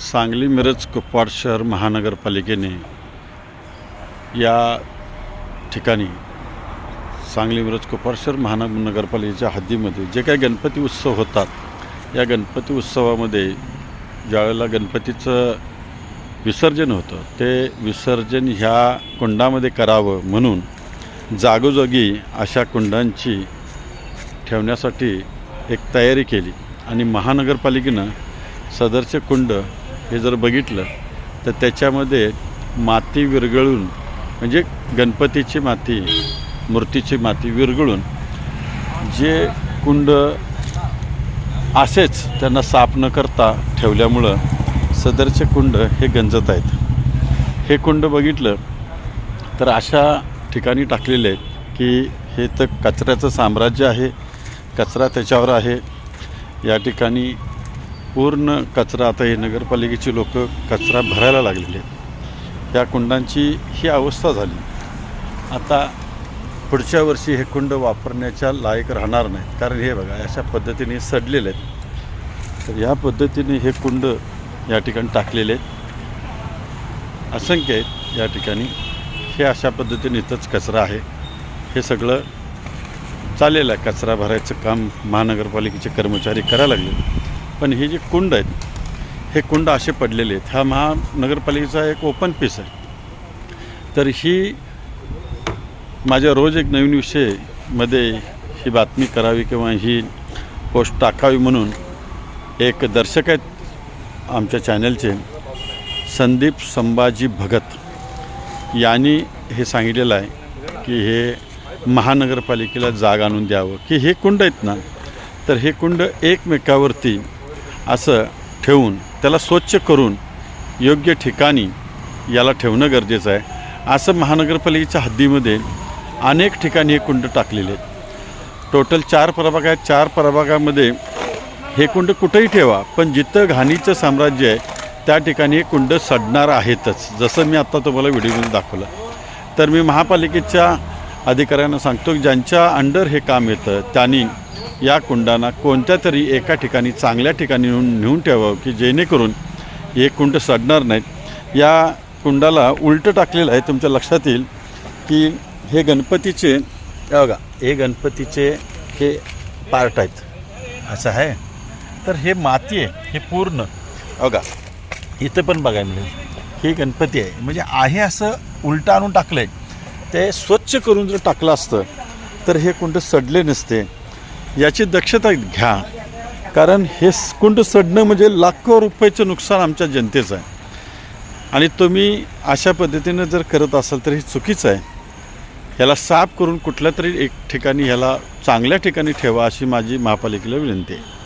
सांगली मिरज कुपवाड शहर महानगरपालिकेने या ठिकाणी सांगली मिरज कुपवाड शहर महानगरपालिकेच्या हद्दीमध्ये जे काही गणपती उत्सव होतात या गणपती उत्सवामध्ये ज्यावेळेला गणपतीचं विसर्जन होतं ते विसर्जन ह्या कुंडामध्ये करावं म्हणून जागोजागी अशा कुंडांची ठेवण्यासाठी एक तयारी केली आणि महानगरपालिकेनं सदरचे कुंड हे जर बघितलं तर त्याच्यामध्ये माती विरघळून म्हणजे गणपतीची माती मूर्तीची माती विरघळून जे कुंड असेच त्यांना साफ न करता ठेवल्यामुळं सदरचे कुंड हे गंजत आहेत. हे कुंड बघितलं तर अशा ठिकाणी टाकलेले आहेत की हे तर कचऱ्याचं साम्राज्य आहे कचरा त्याच्यावर आहे. या ठिकाणी पूर्ण कचरा आता हे नगरपालिकेची लोक कचरा भरायला लागलेले आहेत. या कुंडांची ही अवस्था झाली. आता पुढच्या वर्षी हे कुंड वापरण्याच्या लायक राहणार नाहीत. कारण हे बघा अशा पद्धतीने सडलेले आहेत. तर या पद्धतीने हे कुंड या ठिकाणी टाकलेले आहेत. असंख्य आहेत या ठिकाणी. हे अशा पद्धतीने इथंच कचरा आहे. हे सगळं चाललेलं आहे. कचरा भरायचं काम महानगरपालिकेचे कर्मचारी करायला लागले पण हे जे कुंड आहेत हे कुंड असे पडलेले आहेत. हा महानगरपालिकेचा एक ओपन पीस आहे. तर ही माझ्या रोज एक नवीन विषयमध्ये ही बातमी करावी किंवा ही पोस्ट टाकावी म्हणून एक दर्शक आहेत आमच्या चॅनलचे संदीप संभाजी भगत. यांनी हे सांगितलेलं आहे की हे महानगरपालिकेला जाग आणून द्यावं. की हे कुंड आहेत ना तर हे कुंड एकमेकावरती असं ठेवून त्याला स्वच्छ करून योग्य ठिकाणी याला ठेवणं गरजेचं आहे. असं महानगरपालिकेच्या हद्दीमध्ये अनेक ठिकाणी हे कुंड टाकलेले आहेत. टोटल चार प्रभाग आहेत. चार प्रभागामध्ये हे कुंड कुठेही ठेवा पण जिथं घाणीचं साम्राज्य आहे त्या ठिकाणी हे कुंड सडणार आहेतच. जसं मी आत्ता तुम्हाला व्हिडिओमध्ये दाखवलं. तर मी महापालिकेच्या अधिकाऱ्यांना सांगतो की ज्यांच्या अंडर हे काम येतं त्यांनी या कुंडांना कोणत्या तरी एका ठिकाणी चांगल्या ठिकाणी नेऊन नेऊन ठेवावं की जेणेकरून हे कुंड सडणार नाहीत. या कुंडाला उलटं टाकलेलं आहे तुमच्या लक्षात येईल की हे गणपतीचे बघा हे गणपतीचे हे पार्ट आहेत. असं आहे? तर हे माती आहे हे पूर्ण. बघा इथं पण बघायला मिळेल. हे गणपती आहे. म्हणजे आहे असं उलटं आणून टाकलं आहे ते स्वच्छ करून जर टाकलं असतं तर हे कुंड सडले नसते. याची दक्षता घ्या. कारण हे कुंड सडणं म्हणजे लाखो रुपयाचं नुकसान आमच्या जनतेचं आहे. आणि तुम्ही अशा पद्धतीनं जर करत असाल तर हे चुकीचं आहे. ह्याला साफ करून कुठल्या तरी एक ठिकाणी ह्याला चांगल्या ठिकाणी ठेवा अशी माझी महापालिकेला विनंती आहे.